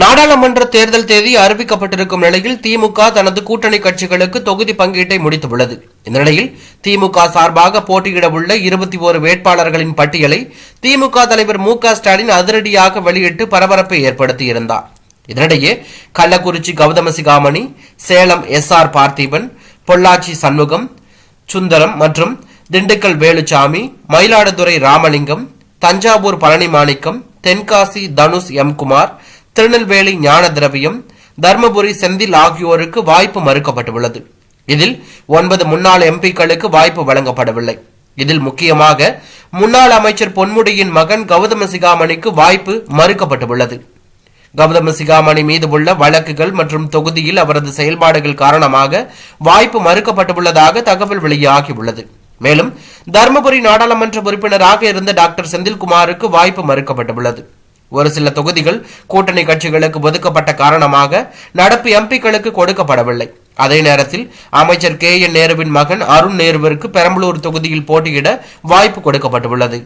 நாடாளுமன்ற தேர்தல் தேதி அறிவிக்கப்பட்டிருக்கும் நிலையில் திமுக தனது கூட்டணி கட்சிகளுக்கு தொகுதி பங்கீட்டை முடித்துள்ளது. இந்த நிலையில் திமுக சார்பாக போட்டியிட உள்ள இருபத்தி ஓரு வேட்பாளர்களின் பட்டியலை திமுக தலைவர் மு க ஸ்டாலின் அதிரடியாக வெளியிட்டு பரபரப்பை ஏற்படுத்தியிருந்தார். இதனிடையே கள்ளக்குறிச்சி கௌதம சிகாமணி சேலம் எஸ் ஆர் பார்த்திபன் பொள்ளாச்சி சண்முகம் சுந்தரம் மற்றும் திண்டுக்கல் வேலுச்சாமி மயிலாடுதுறை ராமலிங்கம் தஞ்சாவூர் பழனி மாணிக்கம் தென்காசி தனுஷ் எம் குமார் திருநெல்வேலி ஞான திரவியம் தர்மபுரி செந்தில் ஆகியோருக்கு வாய்ப்பு மறுக்கப்பட்டுள்ளது. இதில் ஒன்பது முன்னாள் எம்பிக்களுக்கு வாய்ப்பு வழங்கப்படவில்லை. இதில் முக்கியமாக முன்னாள் அமைச்சர் பொன்முடியின் மகன் கௌதம சிகாமணிக்கு வாய்ப்பு மறுக்கப்பட்டுள்ளது. கௌதம சிகாமணி மீது உள்ள வழக்குகள் மற்றும் தொகுதியில் அவரது செயல்பாடுகள் காரணமாக வாய்ப்பு மறுக்கப்பட்டுள்ளதாக தகவல் வெளியாகியுள்ளது. மேலும் தருமபுரி நாடாளுமன்ற உறுப்பினராக இருந்த டாக்டர் செந்தில்குமாருக்கு வாய்ப்பு மறுக்கப்பட்டுள்ளது. ஒரு சில தொகுதிகள் கூட்டணி கட்சிகளுக்கு ஒதுக்கப்பட்ட காரணமாக நடப்பு எம்பிக்களுக்கு கொடுக்கப்படவில்லை. அதே நேரத்தில் அமைச்சர் கே என் நேருவின் மகன் அருண் நேருவிற்கு பெரம்பலூர் தொகுதியில் போட்டியிட வாய்ப்பு கொடுக்கப்பட்டுள்ளது.